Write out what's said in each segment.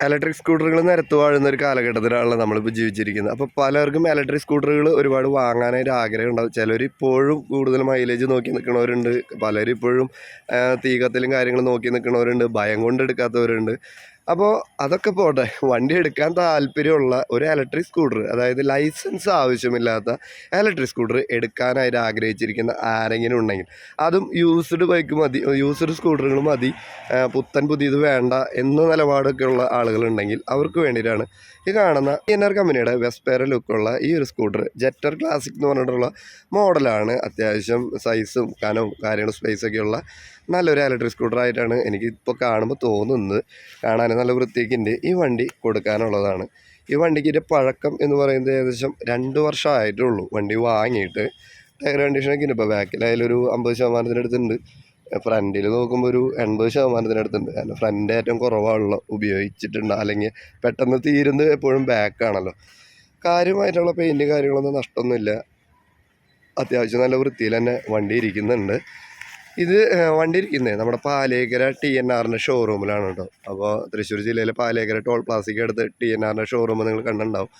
Electric സ്കൂട്ടറുകൾ നിരത്ത് വാഴുന്ന ഒരു കാലഘട്ടത്തിലാണല്ലോ നമ്മളിപ്പോൾ ജീവിച്ചിരിക്കുന്നത്. അപ്പോൾ പലർക്കും ഇലക്ട്രിക് സ്കൂട്ടറുകൾ ഒരുപാട് വാങ്ങാനായിട്ട് ആഗ്രഹം ഉണ്ടാവും. ചിലർ ഇപ്പോഴും കൂടുതൽ മൈലേജ് നോക്കി നിൽക്കുന്നവരുണ്ട്. പലരും ഇപ്പോഴും ആ, തീകത്തിലും കാര്യങ്ങളും നോക്കി നിൽക്കുന്നവരുണ്ട്. ഭയം കൊണ്ട് എടുക്കാത്തവരുണ്ട്. അപ്പോൾ അതൊക്കെ പോട്ടെ. വണ്ടി എടുക്കാൻ താല്പര്യമുള്ള ഒരു ഇലക്ട്രിക് സ്കൂട്ടർ അതായത് ലൈസൻസ് ആവശ്യമില്ലാത്ത ഇലക്ട്രിക് സ്കൂട്ടർ എടുക്കാനായിട്ട് ആഗ്രഹിച്ചിരിക്കുന്ന ആരെങ്കിലും ഉണ്ടെങ്കിൽ അതും യൂസ്ഡ് ബൈക്ക് മതി യൂസ്ഡ് സ്കൂട്ടറുകൾ മതി പുത്തൻ പുതിയത് വേണ്ട എന്ന നിലപാടൊക്കെ ഉള്ള ആളുകളുണ്ടെങ്കിൽ അവർക്ക് വേണ്ടിയിട്ടാണ് ഈ കാണുന്ന എൻആർ കമ്പനിയുടെ വെസ്പേര ലുക്കുള്ള ഈ ഒരു സ്കൂട്ടർ ജെറ്റർ ക്ലാസിക് എന്ന് പറഞ്ഞിട്ടുള്ള മോഡലാണ് അത്യാവശ്യം സൈസും കനവും കാര്യങ്ങളും സ്പേസൊക്കെയുള്ള നല്ലൊരു ഇലക്ട്രിക് സ്കൂട്ടർ ആയിട്ടാണ് എനിക്ക് ഇപ്പോൾ കാണുമ്പോൾ തോന്നുന്നത്. കാണാൻ നല്ല വൃത്തിയൊക്കെ ഉണ്ട് ഈ വണ്ടി കൊടുക്കാനുള്ളതാണ്. ഈ വണ്ടിക്ക് പഴക്കം എന്ന് പറയുന്നത് ഏകദേശം രണ്ട് വർഷം ആയിട്ടുള്ളൂ വണ്ടി വാങ്ങിയിട്ട്. ടയർ കണ്ടീഷനൊക്കെ ഉണ്ട് ഇപ്പോൾ ബാക്കിലായാലും ഒരു അമ്പത് ശതമാനത്തിനടുത്തുണ്ട് ഫ്രണ്ടിൽ നോക്കുമ്പോൾ ഒരു എൺപത് ശതമാനത്തിനടുത്തുണ്ട് കാരണം ഫ്രണ്ട് ഏറ്റവും കുറവാണല്ലോ ഉപയോഗിച്ചിട്ടുണ്ട്. അല്ലെങ്കിൽ പെട്ടെന്ന് തീരുന്നത് എപ്പോഴും ബാക്കാണല്ലോ കാര്യമായിട്ടുള്ള പെയിന്റ് കാര്യങ്ങളൊന്നും നഷ്ടമൊന്നുമില്ല. അത്യാവശ്യം നല്ല വൃത്തിയിൽ തന്നെ വണ്ടി ഇരിക്കുന്നുണ്ട്. ഇത് വണ്ടി ഇരിക്കുന്നത് നമ്മുടെ പാലേക്കര ടി എൻ ആറിന്റെ ഷോറൂമിലാണ് കേട്ടോ അപ്പോൾ തൃശ്ശൂർ ജില്ലയിലെ പാലേക്കര ടോൾ പ്ലാസയ്ക്ക് അടുത്ത് ടി എൻ ആറിന്റെ ഷോറൂം നിങ്ങൾ കണ്ടിട്ടുണ്ടാവും.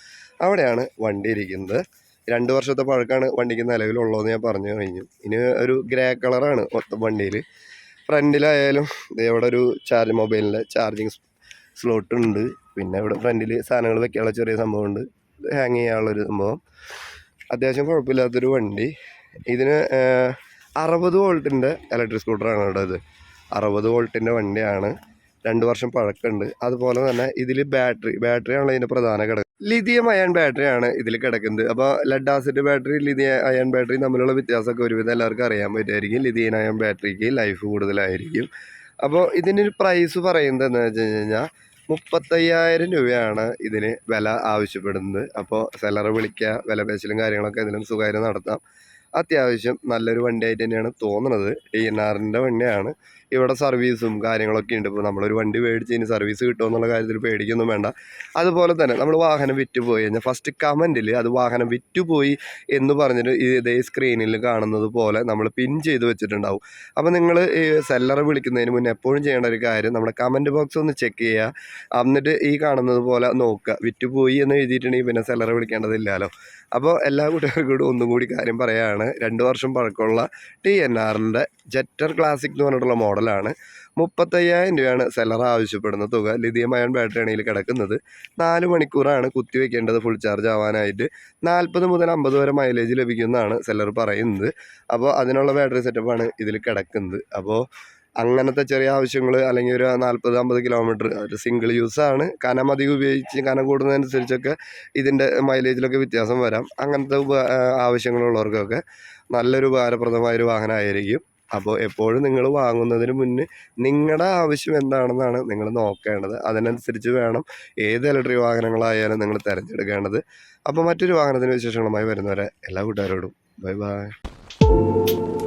അവിടെയാണ് വണ്ടി ഇരിക്കുന്നത്. രണ്ട് വർഷത്തെ പഴക്കമാണ് വണ്ടിക്ക് നിലവിലുള്ളതെന്ന് ഞാൻ പറഞ്ഞു കഴിഞ്ഞു. ഇനി ഒരു ഗ്രേ കളറാണ് മൊത്തം വണ്ടിയിൽ ഫ്രണ്ടിലായാലും ഇവിടെ ഒരു ചാർജ് മൊബൈലിന്റെ ചാർജിങ് സ്ലോട്ട് ഉണ്ട്. പിന്നെ ഇവിടെ ഫ്രണ്ടിൽ സാധനങ്ങൾ വെക്കാനുള്ള ചെറിയ സംഭവമുണ്ട്. ഹാങ് ചെയ്യാനുള്ളൊരു സംഭവം. അത്യാവശ്യം കുഴപ്പമില്ലാത്തൊരു വണ്ടി. ഇതിന് അറുപത് വോൾട്ടിന്റെ ഇലക്ട്രിക് സ്കൂട്ടറാണ് കേട്ടോ ഇത്. അറുപത് വോൾട്ടിന്റെ വണ്ടിയാണ്. രണ്ട് വർഷം പഴക്കമുണ്ട്. അതുപോലെ തന്നെ ഇതിൽ ബാറ്ററി ബാറ്ററിയാണ് ഇതിന്റെ പ്രധാന ഘടകം. ലിഥിയം അയൺ ബാറ്ററിയാണ് ഇതിൽ കിടക്കുന്നത്. അപ്പോൾ lead acid battery lithium ion battery തമ്മിലുള്ള വ്യത്യാസമൊക്കെ ഒരുവിധം എല്ലാവർക്കും അറിയാൻ പറ്റുമായിരിക്കും. ലിഥിയം അയൺ ബാറ്ററിക്ക് ലൈഫ് കൂടുതലായിരിക്കും. അപ്പോൾ ഇതിന്റെ ഒരു പ്രൈസ് പറയുന്നത് എന്ന് വെച്ച് കഴിഞ്ഞാൽ മുപ്പത്തയ്യായിരം രൂപയാണ് ഇതിന് വില ആവശ്യപ്പെടുന്നത്. അപ്പോൾ സെല്ലറെ വിളിക്കുക വില പേശലും കാര്യങ്ങളൊക്കെ ഇതിലും സുഖമായിട്ട് നടത്താം. അത്യാവശ്യം നല്ലൊരു വണ്ടിയായിട്ട് തന്നെയാണ് തോന്നുന്നത് ഡി എൻ ആറിന്റെ വണ്ടിയാണ്. ഇവിടെ സർവീസും കാര്യങ്ങളൊക്കെ ഉണ്ട്. ഇപ്പോൾ നമ്മളൊരു വണ്ടി മേടിച്ച് ഇനി സർവീസ് കിട്ടുമോ എന്നുള്ള കാര്യത്തിൽ പേടിക്കൊന്നും വേണ്ട. അതുപോലെ തന്നെ നമ്മൾ വാഹനം വിറ്റ് പോയി കഴിഞ്ഞാൽ ഫസ്റ്റ് കമന്റിൽ അത് വാഹനം വിറ്റ് പോയി എന്ന് പറഞ്ഞിട്ട് ഇതേ സ്ക്രീനിൽ കാണുന്നത് പോലെ നമ്മൾ പിൻ ചെയ്ത് വെച്ചിട്ടുണ്ടാവും. അപ്പോൾ നിങ്ങൾ ഈ സെല്ലറെ വിളിക്കുന്നതിന് മുന്നേ എപ്പോഴും ചെയ്യേണ്ട ഒരു കാര്യം നമ്മുടെ കമന്റ് ബോക്സ് ഒന്ന് ചെക്ക് ചെയ്യുക. എന്നിട്ട് ഈ കാണുന്നത് പോലെ നോക്കുക. വിറ്റ് പോയി എന്ന് എഴുതിയിട്ടുണ്ടെങ്കിൽ പിന്നെ സെല്ലറെ വിളിക്കേണ്ടതില്ലല്ലോ. അപ്പോൾ എല്ലാ കൂട്ടുകാർക്കും ഒന്നും കൂടി കാര്യം പറയുകയാണ് രണ്ട് വർഷം പഴക്കമുള്ള ടി എൻ ആറിന്റെ ജെറ്റർ ക്ലാസിക് എന്ന് പറഞ്ഞിട്ടുള്ള മോഡലാണ്. മുപ്പത്തയ്യായിരം രൂപയാണ് സെല്ലർ ആവശ്യപ്പെടുന്ന തുക. ലിഥിയം അയൺ ബാറ്ററി ഇതിൽ കിടക്കുന്നത് നാല് മണിക്കൂറാണ് കുത്തി വെക്കേണ്ടത് ഫുൾ ചാർജ് ആവാനായിട്ട്. നാൽപ്പത് മുതൽ അമ്പത് വരെ മൈലേജ് ലഭിക്കുന്നതാണ് സെല്ലർ പറയുന്നത്. അപ്പോൾ അതിനുള്ള ബാറ്ററി സെറ്റപ്പാണ് ഇതിൽ കിടക്കുന്നത്. അപ്പോൾ അങ്ങനത്തെ ചെറിയ ആവശ്യങ്ങൾ അല്ലെങ്കിൽ ഒരു നാൽപ്പത് അമ്പത് കിലോമീറ്റർ ഒരു സിംഗിൾ യൂസാണ് കനം അധികം ഉപയോഗിച്ച് കനം കൂടുന്നതനുസരിച്ചൊക്കെ ഇതിന്റെ മൈലേജിലൊക്കെ വ്യത്യാസം വരാം. അങ്ങനത്തെ ആവശ്യങ്ങളുള്ളവർക്കൊക്കെ നല്ലൊരു ഉപകാരപ്രദമായൊരു വാഹനമായിരിക്കും. അപ്പോൾ എപ്പോഴും നിങ്ങൾ വാങ്ങുന്നതിന് മുന്നേ നിങ്ങളുടെ ആവശ്യം എന്താണെന്നാണ് നിങ്ങൾ നോക്കേണ്ടത്. അതിനനുസരിച്ച് വേണം ഏത് ഇലക്ട്രിക് വാഹനങ്ങളായാലും നിങ്ങൾ തിരഞ്ഞെടുക്കേണ്ടത്. അപ്പോൾ മറ്റൊരു വാഹനത്തിന് വിശേഷങ്ങളുമായി വരുന്നവരെ എല്ലാ കൂട്ടുകാരോടും ബൈ ബൈ.